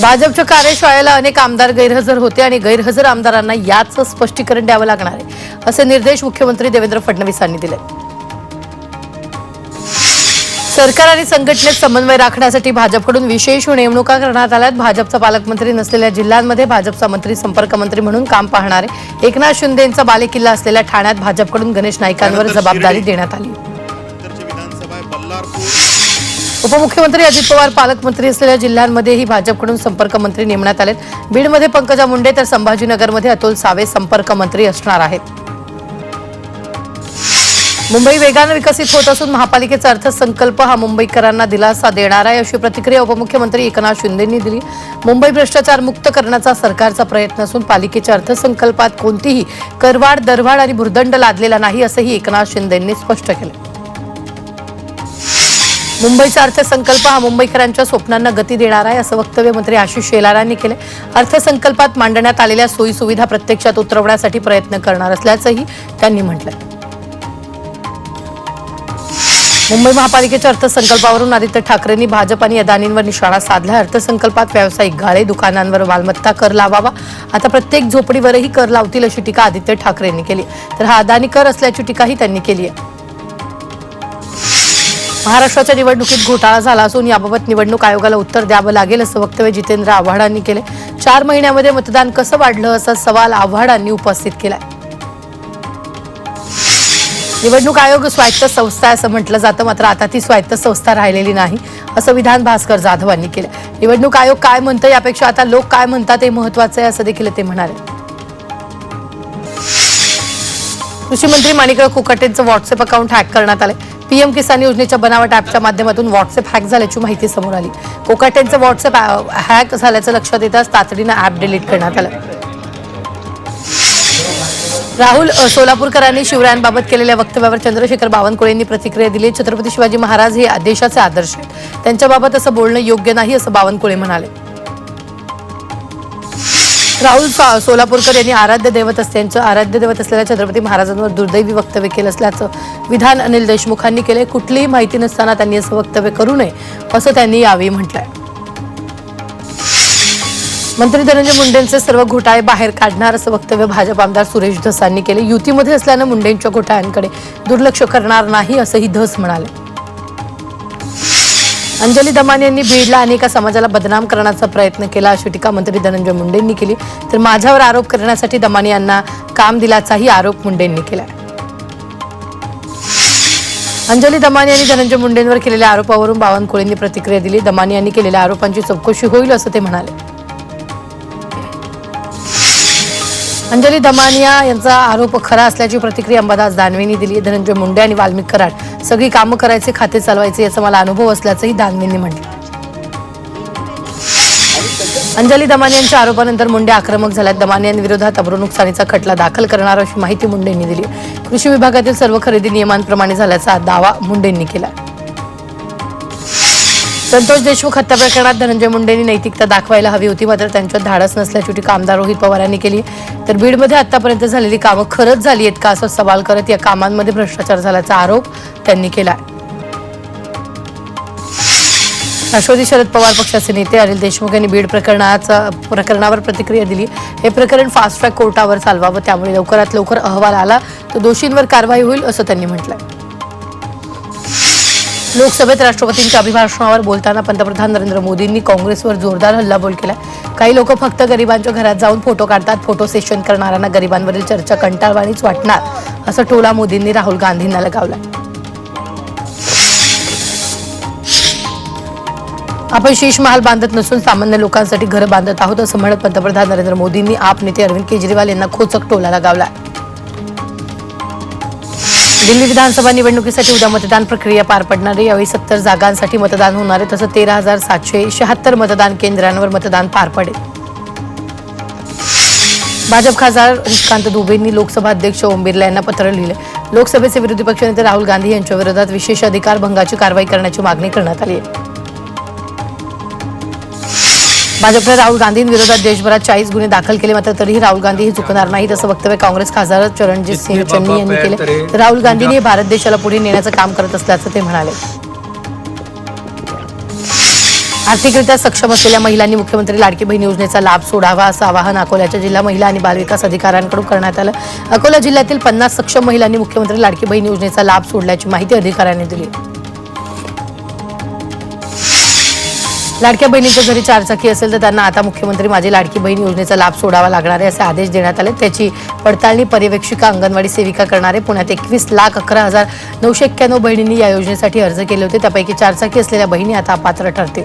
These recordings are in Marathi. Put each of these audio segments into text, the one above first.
भाजपच्या कार्यशाळेला अनेक आमदार गैरहजर होते आणि गैरहजर आमदारांना याच स्पष्टीकरण द्यावं लागणार आहे असे निर्देश मुख्यमंत्री देवेंद्र फडणवीस यांनी दिले. सरकार आणि संघटनेत समन्वय राखण्यासाठी भाजपकडून विशेष नेमणुका करण्यात आल्यात. भाजपचा पालकमंत्री नसलेल्या जिल्ह्यांमध्ये भाजपचा मंत्री संपर्क मंत्री म्हणून काम पाहणारे एकनाथ शिंदेंचा बालेकिल्ला असलेल्या ठाण्यात भाजपकडून गणेश नाईकांवर जबाबदारी देण्यात आली. उपमुख्यमंत्री अजित पवार पालकमंत्री असलेल्या जिल्ह्यांमध्येही भाजपकडून संपर्क मंत्री नेमण्यात आलेत. बीडमध्ये पंकजा मुंडे तर संभाजीनगरमध्ये अतुल सावे संपर्क मंत्री असणार आहेत. मुंबई वेगानं विकसित होत असून महापालिकेचा अर्थसंकल्प हा मुंबईकरांना दिलासा देणार आहे अशी प्रतिक्रिया उपमुख्यमंत्री एकनाथ शिंदेंनी दिली. मुंबई भ्रष्टाचार मुक्त करण्याचा सरकारचा प्रयत्न असून पालिकेच्या अर्थसंकल्पात कोणतीही करवाढ दरवाढ आणि भुर्दंड लादलेला नाही असंही एकनाथ शिंदेंनी स्पष्ट केलं. मुंबईचा अर्थसंकल्प हा मुंबईकरांच्या स्वप्नांना गती देणार आहे असं वक्तव्य मंत्री आशिष शेलार यांनी केले अर्थसंकल्पात मांडण्यात आलेल्या सोयी सुविधा प्रत्यक्षात उतरवण्यासाठी प्रयत्न करणार असल्याचंही त्यांनी म्हटलंय. मुंबई महापालिकेच्या अर्थसंकल्पावरून आदित्य ठाकरेंनी भाजप आणि अदानींवर निशाणा साधला अर्थसंकल्पात व्यावसायिक गाळे दुकानांवर मालमत्ता कर लावावा. आता प्रत्येक झोपडीवरही कर लावतील अशी टीका आदित्य ठाकरेंनी केली. तर हा अदानी कर असल्याची टीकाही त्यांनी केली आहे. महाराष्ट्राच्या निवडणुकीत घोटाळा झाला असून याबाबत निवडणूक आयोगाला उत्तर द्यावं लागेल असं वक्तव्य जितेंद्र आव्हाडांनी केले चार महिन्यामध्ये मतदान कसं वाढलं असा सवाल आव्हाडांनी उपस्थित केलाय. निवडणूक आयोग स्वायत्त संस्था आहे असं म्हटलं जातं मात्र आता ती स्वायत्त संस्था राहिलेली नाही असं विधान भास्कर जाधवांनी केलं निवडणूक आयोग काय म्हणतं यापेक्षा आता लोक काय म्हणतात हे महत्वाचं आहे असं देखील ते म्हणाले. कृषी मंत्री माणिकराव कुकटेंचं व्हॉट्सअप अकाउंट हॅक करण्यात आलं पीएम किसान योजनेच्या बनावट ॲपच्या माध्यमातून व्हॉट्सअप हॅक झाल्याची माहिती समोर आली. कोकाटेंचं व्हॉट्सअप हॅक झाल्याचं लक्षात येताच तातडीनं ॲप डिलीट करण्यात आलं. राहुल सोलापूरकरांनी शिवरायांबाबत केलेल्या वक्तव्यावर चंद्रशेखर बावनकुळेंनी प्रतिक्रिया दिली. छत्रपती शिवाजी महाराज हे देशाचे आदर्श आहेत. त्यांच्याबाबत असं बोलणं योग्य नाही असं बावनकुळे म्हणाले. राहुल सो- सोलापूरकर यांनी आराध्य दैवत असल्याचं आराध्य दैवत असलेल्या छत्रपती महाराजांवर दुर्दैवी वक्तव्य केलं असल्याचं विधान अनिल देशमुखांनी केले कुठलीही माहिती नसताना त्यांनी असं वक्तव्य करू नये असं त्यांनी यावेळी म्हटलंय. मंत्री धनंजय मुंडेंचे सर्व घोटाळे बाहेर काढणार असं वक्तव्य भाजप आमदार सुरेश धसांनी केले युतीमध्ये असल्यानं मुंडेंच्या घोटाळ्यांकडे दुर्लक्ष करणार नाही असंही धस म्हणाले. अंजली दमानी यांनी बीडला अनेका समाजाला बदनाम करण्याचा प्रयत्न केला. अशी टीका मंत्री धनंजय मुंडेंनी केली. तर माझ्यावर आरोप करण्यासाठी दमानी यांना काम दिल्याचाही आरोप मुंडेंनी केला अंजली दमानी यांनी धनंजय मुंडेंवर केलेल्या आरोपावरून बावनकुळेंनी प्रतिक्रिया दिली. दमानी यांनी केलेल्या आरोपांची चौकशी होईल असं ते म्हणाले. अंजली दमानिया यांचा आरोप खरा असल्याची प्रतिक्रिया अंबादास दानवेंनी दिली. धनंजय मुंडे आणि वाल्मिक कराड सगळी कामं करायचे खाते चालवायचे याचा मला अनुभव असल्याचंही दानवेंनी म्हटलं. अंजली दमान यांच्या आरोपानंतर मुंडे आक्रमक झाल्यात. दमान यांविरोधात अब्रू नुकसानीचा खटला दाखल करणार अशी माहिती मुंडेंनी दिली. कृषी विभागातील सर्व खरेदी नियमांप्रमाणे झाल्याचा दावा मुंडेंनी केला. संतोष देशमुख हत्या प्रकरणात धनंजय मुंडेंनी नैतिकता दाखवायला हवी होती मात्र त्यांच्यात धाडस नसल्याची कामदार रोहित पवार यांनी केली. तर बीडमध्ये आतापर्यंत झालेली कामं खरंच झाली आहेत का असं सवाल करत या कामांमध्ये भ्रष्टाचार झाल्याचा आरोप त्यांनी केला राष्ट्रवादी शरद पवार पक्षाचे नेते अनिल देशमुख यांनी बीड प्रकरणाचा प्रकरणावर प्रतिक्रिया दिली. हे प्रकरण फास्ट ट्रॅक कोर्टावर चालवावं त्यामुळे लवकरात लवकर अहवाल आला तर दोषींवर कारवाई होईल असं त्यांनी म्हटलंय. लोकसभेत राष्ट्रपतींच्या अभिभाषणावर बोलताना पंतप्रधान नरेंद्र मोदींनी काँग्रेसवर जोरदार हल्लाबोल केला काही लोक फक्त गरिबांच्या घरात जाऊन फोटो काढतात फोटो सेशन करणाऱ्यांना गरिबांवरील चर्चा कंटाळवाणीच वाटणार असं टोला मोदींनी राहुल गांधींना लगावला आपण शीश महाल बांधत नसून सामान्य लोकांसाठी घरं बांधत आहोत असं म्हणत पंतप्रधान नरेंद्र मोदींनी आप नेते अरविंद केजरीवाल यांना खोचक टोला लगावला दिल्ली विधानसभा निवडणुकीसाठी उद्या मतदान प्रक्रिया पार पडणार आहे. यावेळी सत्तर जागांसाठी मतदान होणार आहे. तसं तेरा हजार सातशे शहात्तर मतदान केंद्रांवर मतदान पार पडेल. भाजप खासदार निष्कांत दुबेंनी लोकसभा अध्यक्ष ओम बिर्ला यांना पत्र लिहिले लोकसभेचे विरोधी पक्षनेते राहुल गांधी यांच्या विरोधात विशेष अधिकार भंगाची कारवाई करण्याची मागणी करण्यात आली आहे. भाजपने राहुल गांधींविरोधात देशभरात चाळीस गुन्हे दाखल केले मात्र तरीही राहुल गांधी हे चुकणार नाहीत असं वक्तव्य काँग्रेस खासदार चरणजित सिंह चन्नी यांनी केले. राहुल गांधींनी भारत देशाला पुढे नेण्याचं काम करत असल्याचं ते म्हणाले. आर्थिकरित्या सक्षम असलेल्या महिलांनी मुख्यमंत्री लाडकी बहीण योजनेचा लाभ सोडावा असं आवाहन अकोल्याच्या जिल्हा महिला आणि बालविकास अधिकाऱ्यांकडून करण्यात आलं. अकोला जिल्ह्यातील पन्नास सक्षम महिलांनी मुख्यमंत्री लाडकी बहीण योजनेचा लाभ सोडल्याची माहिती अधिकाऱ्यांनी दिली. लाडक्या बहिणीच्या घरी चारचाकी असेल तर त्यांना आता मुख्यमंत्री माझी लाडकी बहीण योजनेचा लाभ सोडावा लागणार आहे असे आदेश देण्यात आले. त्याची पडताळणी पर्यवेक्षिका अंगणवाडी सेविका करणारे पुण्यात एकवीस लाख अकरा हजार नऊशे एक्क्याण्णव बहिणींनी या योजनेसाठी अर्ज केले होते. त्यापैकी चारचाकी असलेल्या बहिणी आता पात्र ठरतील.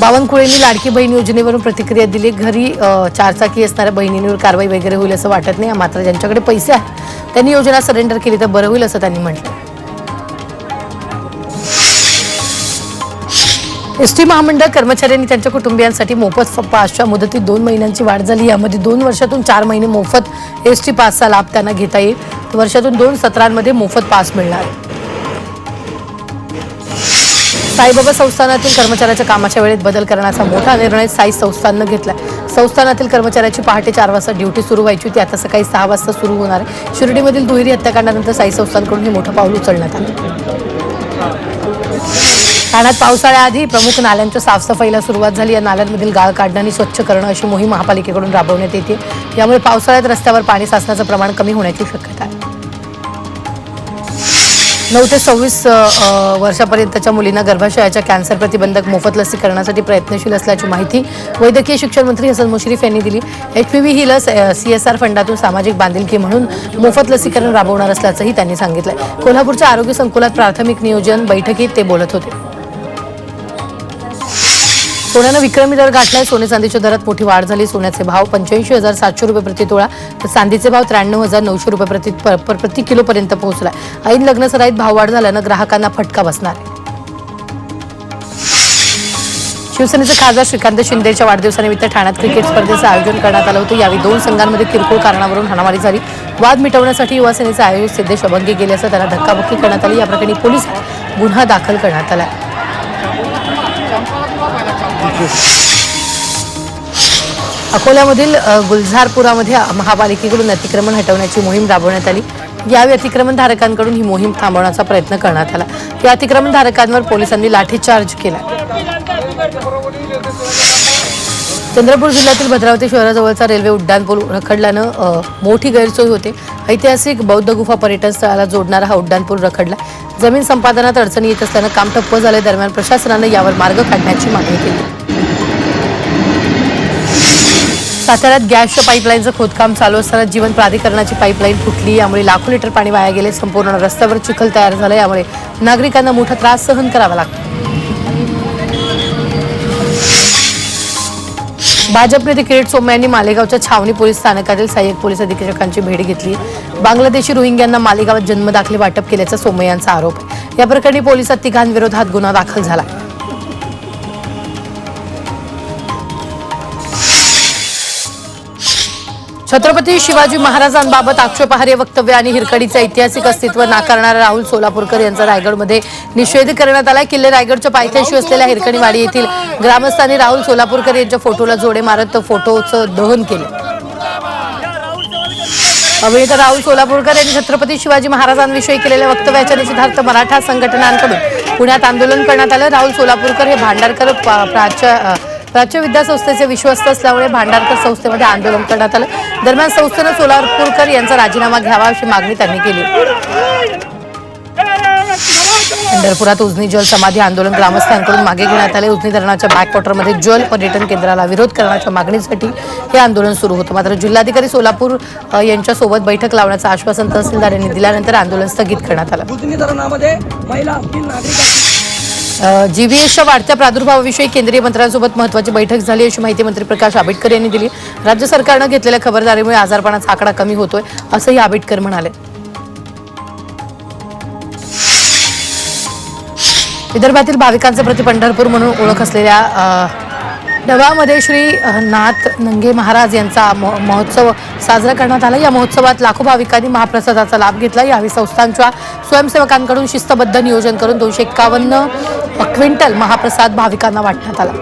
बावनकुळेंनी लाडकी बहीण योजनेवरून प्रतिक्रिया दिली. घरी चारचाकी असणाऱ्या बहिणींवर कारवाई वगैरे होईल असं वाटत नाही. मात्र ज्यांच्याकडे पैसे आहेत त्यांनी योजना सरेंडर केली तर बरं होईल असं त्यांनी म्हटलं. एस टी महामंडळ कर्मचाऱ्यांनी त्यांच्या कुटुंबियांसाठी मोफत पासच्या मुदतीत दोन महिन्यांची वाढ झाली. यामध्ये दोन वर्षातून चार महिने मोफत एस टी पासचा लाभ त्यांना घेता येईल. वर्षातून दोन सत्रांमध्ये मोफत पास मिळणार. साईबाबा संस्थानातील कर्मचाऱ्याच्या कामाच्या वेळेत बदल करण्याचा मोठा निर्णय साई संस्थाननं घेतला संस्थानातील कर्मचाऱ्याची पहाटे चार वाजता ड्युटी सुरू व्हायची होती. आता सकाळी सहा वाजता सुरू होणार आहे. शिर्डीमधील दुहेरी हत्याकांडानंतर साई संस्थानकडून हे मोठं पाऊल उचलण्यात आलं. ठाण्यात पावसाळ्याआधी प्रमुख नाल्यांच्या साफसफाईला सुरुवात झाली. या नाल्यांमधील गाळ काढणं आणि स्वच्छ करणं अशी मोहीम महापालिकेकडून राबवण्यात येते. यामुळे पावसाळ्यात रस्त्यावर पाणी साचण्याचं प्रमाण कमी होण्याची शक्यता आहे. नऊ ते सव्वीस वर्षापर्यंतच्या मुलींना गर्भाशयाच्या कॅन्सर प्रतिबंधक मोफत लसीकरणासाठी प्रयत्नशील असल्याची माहिती वैद्यकीय शिक्षण मंत्री हसन मुश्रीफ यांनी दिली. एच पी व्ही ही लस सी एस आर फंडातून सामाजिक बांधिलकी म्हणून मोफत लसीकरण राबवणार असल्याचंही त्यांनी सांगितलं कोल्हापूरच्या आरोग्य संकुलात प्राथमिक नियोजन बैठकीत ते बोलत होते. सोन्यानं विक्रमी दर गाठलाय. सोने चांदीच्या दरात मोठी वाढ झाली. सोन्याचे भाव पंच्याऐंशी हजार सातशे रुपये प्रति तोळा. तर चांदीचे भाव त्र्याण्णव हजार नऊशे रुपये प्रति प- प्रति किलोपर्यंत पोहोचलाय. ऐन लग्न सराईत भाव वाढ झाल्यानं ग्राहकांना फटका बसणार आहे. शिवसेनेचे खासदार श्रीकांत शिंदेच्या वाढदिवसानिमित्त ठाण्यात क्रिकेट स्पर्धेचं आयोजन करण्यात आलं होतं. यावेळी दोन संघांमध्ये किरकोळ कारणावरून हाणामारी झाली. वाद मिटवण्यासाठी युवासेनेचे आयोजक सिद्धेश अभंगी गेले असं त्यांना धक्काबुक्की करण्यात आली. या प्रकरणी पोलिसात गुन्हा दाखल करण्यात आला. आहे अकोल्यामधील गुलझारपुरामध्ये महापालिकेकडून अतिक्रमण हटवण्याची मोहीम राबवण्यात आली. यावेळी अतिक्रमणधारकांकडून ही मोहीम थांबवण्याचा प्रयत्न करण्यात आला. या अतिक्रमणधारकांवर पोलिसांनी लाठीचार्ज केला. चंद्रपूर जिल्ह्यातील भद्रावती शहराजवळचा रेल्वे उड्डाणपूल रखडल्यानं मोठी गैरसोय होते. ऐतिहासिक बौद्ध गुफा पर्यटन स्थळाला जोडणारा हा उड्डाणपूल रखडला. जमीन संपादनात अडचणी येत असल्यानं काम ठप्प झाले दरम्यान प्रशासनानं यावर मार्ग काढण्याची मागणी केली. साताऱ्यात गॅसच्या पाईपलाईनचं खोदकाम चालू असताना जीवन प्राधिकरणाची पाईपलाईन फुटली. यामुळे लाखो लिटर पाणी वाया गेले. संपूर्ण रस्त्यावर चिखल तयार झाला. यामुळे नागरिकांना मोठा त्रास सहन करावा लागतो. भाजप नेते किरीट सोमय्या यांनी मालेगावच्या छावणी पोलीस स्थानकातील सहाय्यक पोलीस अधीक्षकांची भेट घेतली. बांगलादेशी रोहिंग्यांना मालेगावात जन्मदाखले वाटप केल्याचा सोमय यांचा आरोप. या प्रकरणी पोलिसात तिघांविरोधात गुन्हा दाखल झाला. छत्रपती शिवाजी महाराजांबाबत आक्षेपार्ह वक्तव्य आणि हिरकडीचं ऐतिहासिक अस्तित्व नाकारणारा राहुल सोलापूरकर यांचा रायगडमध्ये निषेध करण्यात आला किल्ले रायगडच्या पायथ्याशी असलेल्या हिरकणीवाडी येथील ग्रामस्थांनी राहुल सोलापूरकर यांच्या फोटोला जोडे मारत फोटोचं दहन केलं. अभिनेता राहुल सोलापूरकर यांनी छत्रपती शिवाजी महाराजांविषयी केलेल्या वक्तव्याच्या निषेधार्थ मराठा संघटनांकडून पुण्यात आंदोलन करण्यात आलं. राहुल सोलापूरकर हे भांडारकर पा- राज्य विद्यासंस्थेचे विश्वस्त असल्यामुळे भांडारकर संस्थेमध्ये आंदोलन करण्यात आलं. दरम्यान संस्थेनं सोलापूरकर यांचा राजीनामा घ्यावा अशी मागणी त्यांनी केली. पंढरपुरात उजनी जल समाधी आंदोलन ग्रामस्थांकडून मागे घेण्यात आले. उजनी धरणाच्या बॅकवॉटरमध्ये जल पर्यटन केंद्राला विरोध करण्याच्या मागणीसाठी हे आंदोलन सुरू होतं. मात्र जिल्हाधिकारी सोलापूर यांच्यासोबत बैठक लावण्याचं आश्वासन तहसीलदार यांनी दिल्यानंतर आंदोलन स्थगित करण्यात आलं. उजनी जीव्हीएसच्या वाढत्या प्रादुर्भावाविषयी केंद्रीय मंत्र्यांसोबत महत्वाची बैठक झाली अशी माहिती मंत्री प्रकाश आंबेडकर यांनी दिली. राज्य सरकारनं घेतलेल्या खबरदारीमुळे आजारपणाचा आकडा कमी होतोय असंही आंबेडकर म्हणाले. विदर्भातील भाविकांचे प्रति पंढरपूर म्हणून ओळख असलेल्या अ, श्री नाथ नंगे महाराज यांचा महोत्सव साजरा करण्यात आला. या महोत्सवात लाखो भाविकांनी महाप्रसादाचा लाभ घेतला. यावेळी संस्थांच्या स्वयंसेवकांकडून शिस्तबद्ध नियोजन करून दोनशे एक्कावन्न क्विंटल महाप्रसाद भाविकांना वाटण्यात आला.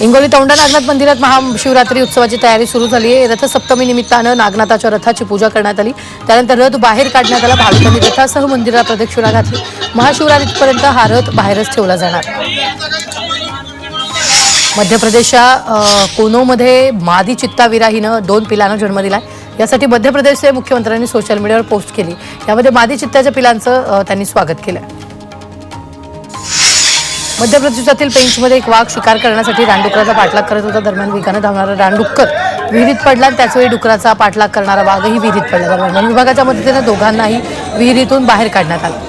हिंगोली तोंडा नागनाथ मंदिरात महाशिवरात्री उत्सवाची तयारी सुरू झाली आहे. रथसप्तमी निमित्तानं नागनाथाच्या रथाची पूजा करण्यात आली. त्यानंतर रथ बाहेर काढण्यात आला. भाविकांनी रथासह मंदिरात प्रदक्षिणा घातली. महाशिवरात्रीपर्यंत हा रथ बाहेरच ठेवला जाणार. मध्य प्रदेशच्या कोनोमध्ये मादी चित्ताविरा हिनं दोन पिलांना जन्म दिलाय. यासाठी मध्य प्रदेशचे मुख्यमंत्र्यांनी सोशल मीडियावर पोस्ट केली. यामध्ये मादी चित्त्याच्या पिलांचं त्यांनी स्वागत केलं. मध्य प्रदेशातील पेंचमध्ये एक वाघ शिकार करण्यासाठी रानडुकराचा पाठलाग करत होता. दरम्यान विकानं धावणारा रानडुक्कर विहिरीत पडला त्याचवेळी डुकराचा पाठलाग करणारा वाघही विहिरीत पडला. दरम्यान वन विभागाच्या मदतीनं दोघांनाही विहिरीतून बाहेर काढण्यात आलं.